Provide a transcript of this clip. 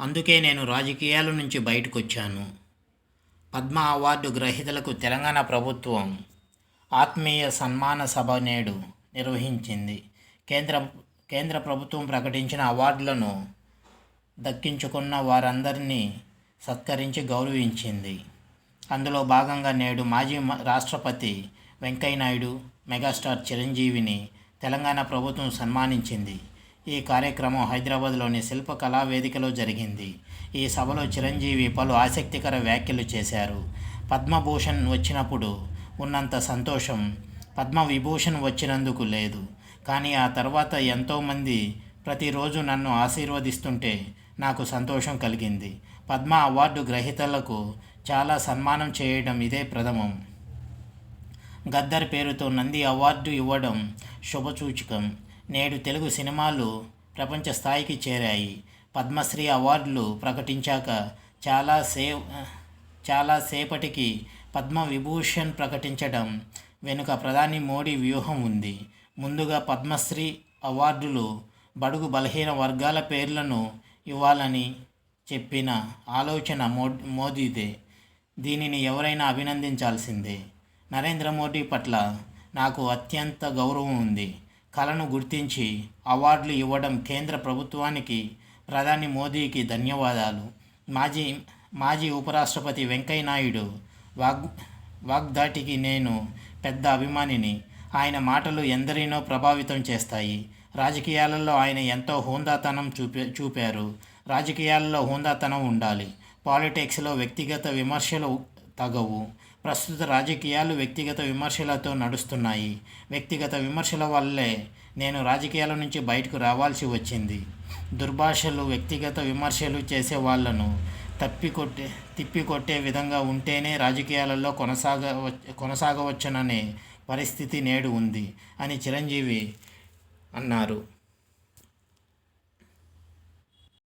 అందుకే నేను రాజకీయాల నుంచి బయటకు వచ్చాను పద్మ అవార్డు గ్రహీతలకు తెలంగాణ ప్రభుత్వం ఆత్మీయ సన్మాన సభ నేడు నిర్వహించింది. కేంద్ర కేంద్ర ప్రభుత్వం ప్రకటించిన అవార్డులను దక్కించుకున్న వారందరినీ సత్కరించి గౌరవించింది. అందులో భాగంగా నేడు మాజీ రాష్ట్రపతి వెంకయ్యనాయుడు మెగాస్టార్ చిరంజీవిని తెలంగాణ ప్రభుత్వం సన్మానించింది. ఈ కార్యక్రమం హైదరాబాద్లోని శిల్పకళా వేదికలో జరిగింది. ఈ సభలో చిరంజీవి పలు ఆసక్తికర వ్యాఖ్యలు చేశారు. పద్మభూషణ్ వచ్చినప్పుడు ఉన్నంత సంతోషం పద్మ విభూషణ్ వచ్చినందుకు లేదు. కానీ ఆ తర్వాత ఎంతోమంది ప్రతిరోజు నన్ను ఆశీర్వదిస్తుంటే నాకు సంతోషం కలిగింది. పద్మ అవార్డు గ్రహీతలకు చాలా సన్మానం చేయడం ఇదే ప్రథమం. గద్దర్ పేరుతో నంది అవార్డు ఇవ్వడం శుభసూచకం. నేడు తెలుగు సినిమాలు ప్రపంచ స్థాయికి చేరాయి. పద్మశ్రీ అవార్డులు ప్రకటించాక చాలా సే చాలా సేపటికి పద్మ విభూషణ్ ప్రకటించడం వెనుక ప్రధాని మోడీ వ్యూహం ఉంది. ముందుగా పద్మశ్రీ అవార్డులు బడుగు బలహీన వర్గాల పేర్లను ఇవ్వాలని చెప్పిన ఆలోచన మో మోదీదే. దీనిని ఎవరైనా అభినందించాల్సిందే. నరేంద్ర మోడీ పట్ల నాకు అత్యంత గౌరవం ఉంది. కళను గుర్తించి అవార్డులు ఇవ్వడం కేంద్ర ప్రభుత్వానికి ప్రధాని మోదీకి ధన్యవాదాలు. మాజీ మాజీ ఉపరాష్ట్రపతి వెంకయ్య నాయుడు వాగ్ వాగ్దాటికి నేను పెద్ద అభిమానిని. ఆయన మాటలు ఎందరినో ప్రభావితం చేస్తాయి. రాజకీయాలలో ఆయన ఎంతో హోందాతనం చూపే చూపారు. రాజకీయాలలో హోందాతనం ఉండాలి. పాలిటిక్స్లో వ్యక్తిగత విమర్శలు తగవు. ప్రస్తుత రాజకీయాలు వ్యక్తిగత విమర్శలతో నడుస్తున్నాయి. వ్యక్తిగత విమర్శల వల్లే నేను రాజకీయాల నుంచి బయటకు రావాల్సి వచ్చింది. దుర్భాషలు వ్యక్తిగత విమర్శలు చేసే వాళ్ళను తప్పికొట్టే తిప్పికొట్టే విధంగా ఉంటేనే రాజకీయాలలో కొనసాగ కొనసాగవచ్చుననే పరిస్థితి నేడు ఉంది అని చిరంజీవి అన్నారు.